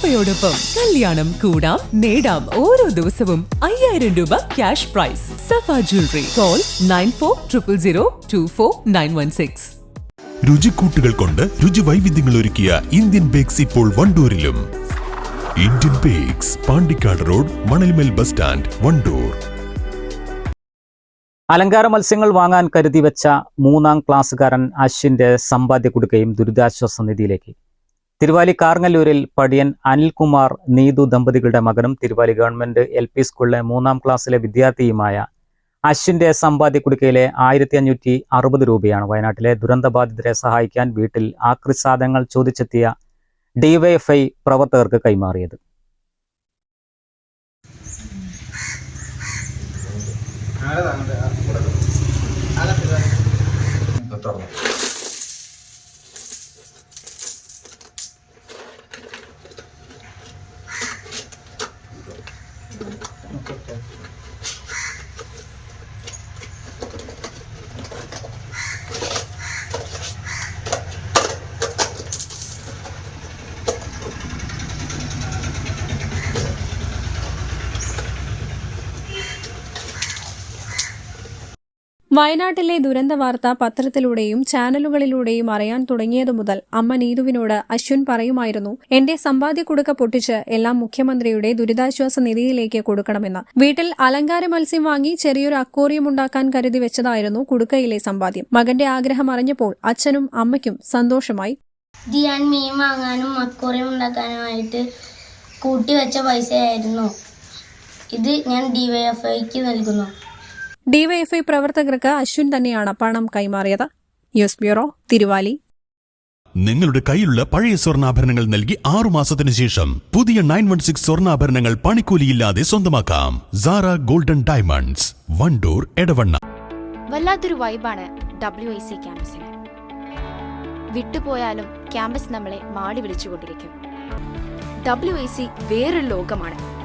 സഫയോടൊപ്പം കല്യാണം കൂടാം നേടാം ഓരോ ദിവസവും അയ്യായിരം രൂപ cash prize Safa jewellery call nine four triple zero two four nine one six രുചിക്കൂട്ടുകൾ കൊണ്ട് രുചി വൈവിധ്യങ്ങൾ ഒരുക്കിയ ഇന്ത്യൻ ബേക്സ് ഇപ്പോൾ വണ്ടൂരിലും. Indian bakes Pandikkad road Manalmel bus stand Wandoor. അലങ്കാര മത്സ്യങ്ങൾ വാങ്ങാൻ കരുതി വെച്ച മൂന്നാം ക്ലാസ്സുകാരൻ അശ്വിന്റെ സമ്പാദ്യ കൊടുക്കുകയും ദുരിതാശ്വാസ നിധിയിലേക്ക്. തിരുവാലി കാർങ്ങല്ലൂരിൽ പടിയൻ അനിൽകുമാർ നീതു ദമ്പതികളുടെ മകനും തിരുവാലി ഗവൺമെന്റ് എൽ പി സ്കൂളിലെ മൂന്നാം ക്ലാസ്സിലെ വിദ്യാർത്ഥിയുമായ അശ്വിന്റെ സമ്പാദ്യ കുടുക്കയിലെ ആയിരത്തി അഞ്ഞൂറ്റി അറുപത് രൂപയാണ് വയനാട്ടിലെ ദുരന്തബാധിതരെ സഹായിക്കാൻ വീട്ടിൽ ആക്രി സാധനങ്ങൾ ചോദിച്ചെത്തിയ ഡിവൈഎഫ്ഐ പ്രവർത്തകർക്ക് കൈമാറിയത്. Okay. വയനാട്ടിലെ ദുരന്ത വാർത്ത പത്രത്തിലൂടെയും ചാനലുകളിലൂടെയും അറിയാൻ തുടങ്ങിയതു മുതൽ അമ്മ നീതുവിനോട് അശ്വിൻ പറയുമായിരുന്നു എന്റെ സമ്പാദ്യ കുടുക്ക പൊട്ടിച്ച് എല്ലാം മുഖ്യമന്ത്രിയുടെ ദുരിതാശ്വാസ നിധിയിലേക്ക് കൊടുക്കണമെന്ന്. വീട്ടിൽ അലങ്കാര മത്സ്യം വാങ്ങി ചെറിയൊരു അക്വേറിയം ഉണ്ടാക്കാൻ കരുതി വെച്ചതായിരുന്നു കുടുക്കയിലെ സമ്പാദ്യം. മകന്റെ ആഗ്രഹം അറിഞ്ഞപ്പോൾ അച്ഛനും അമ്മയ്ക്കും സന്തോഷമായി. മീൻ വാങ്ങാനും അക്വേറിയം ഉണ്ടാക്കാനുമായിട്ട് കൂട്ടി വെച്ച പൈസയായിരുന്നു. ഇത് ഞാൻ ഡിവൈഎഫ്ഐക്ക് നൽകുന്നു. ഡിവൈഎഫ്ഐ പ്രവർത്തകർക്ക് അശ്വിൻ തന്നെയാണ് പണം കൈമാറിയത്. News bureau Thiruvali. നിങ്ങളുടെ കയ്യിലുള്ള പഴയ സ്വർണാഭരണങ്ങൾ നൽകി ആറു മാസത്തിന് ശേഷം പുതിയ നയൻ വൺ സിക്സ് സ്വർണാഭരണങ്ങൾ പണിക്കൂലിയില്ലാതെ സ്വന്തമാക്കാം. Zara golden diamonds Wandoor Edavanna. വല്ലാത്തൊരു വൈബാണ് ഡബ്ല്യു ഐ സി ക്യാമ്പസിന്. വിട്ടുപോയാലും ക്യാമ്പസ് നമ്മളെ മാടി വിളിച്ചുകൊണ്ടിരിക്കും. ഡബ്ല്യു ഐ സി വേറൊരു ലോകമാണ്.